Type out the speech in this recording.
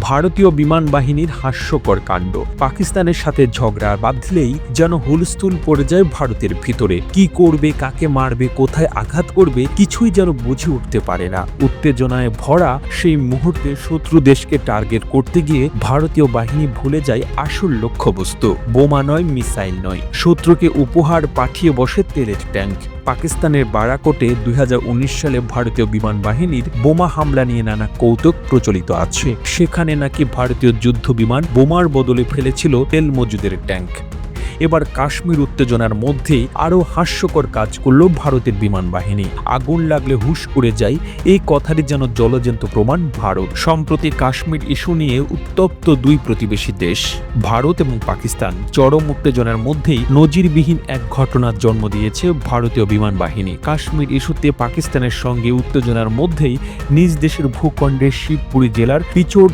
ভারতীয় বিমান বাহিনীর হাস্যকর কাণ্ড। পাকিস্তানের সাথে ঝগড়া বাঁধলেই যেন হুলস্থুল পড়ে যায় ভারতের ভিতরে। কি করবে, কাকে মারবে, কোথায় আঘাত করবে, কিছুই যেন বুঝে উঠতে পারে না। উত্তেজনায় ভরা সেই মুহূর্তে শত্রু দেশকে টার্গেট করতে গিয়ে ভারতীয় বাহিনী ভুলে যায় আসল লক্ষ্যবস্তু। বোমা নয়, মিসাইল নয়। শত্রুকে উপহার পাঠিয়ে বসে তেলের ট্যাঙ্ক। পাকিস্তানের বারাকোটে দুই হাজার উনিশ সালে ভারতীয় বিমান বাহিনীর বোমা হামলা নিয়ে নানা কৌতুক প্রচলিত আছে। সেখানে নাকি ভারতীয় যুদ্ধ বিমান বোমার বদলে ফেলেছিল তেল মজুদের ট্যাঙ্ক। এবার কাশ্মীর উত্তেজনার মধ্যেই আরও হাস্যকর কাজ করল ভারতের বিমান বাহিনী। আগুন লাগলে হুশ করে যায়, এই কথাটি যেন জলজন্ত প্রমাণ ভারত। সম্প্রতি কাশ্মীর ইস্যু নিয়ে উত্তপ্ত দুই প্রতিবেশী দেশ, ভারত এবং পাকিস্তান, চরম উত্তেজনার মধ্যেই নজিরবিহীন এক ঘটনার জন্ম দিয়েছে ভারতীয় বিমান বাহিনী। কাশ্মীর ইস্যুতে পাকিস্তানের সঙ্গে উত্তেজনার মধ্যেই নিজ দেশের ভূখণ্ডের শিবপুরী জেলার পিচোড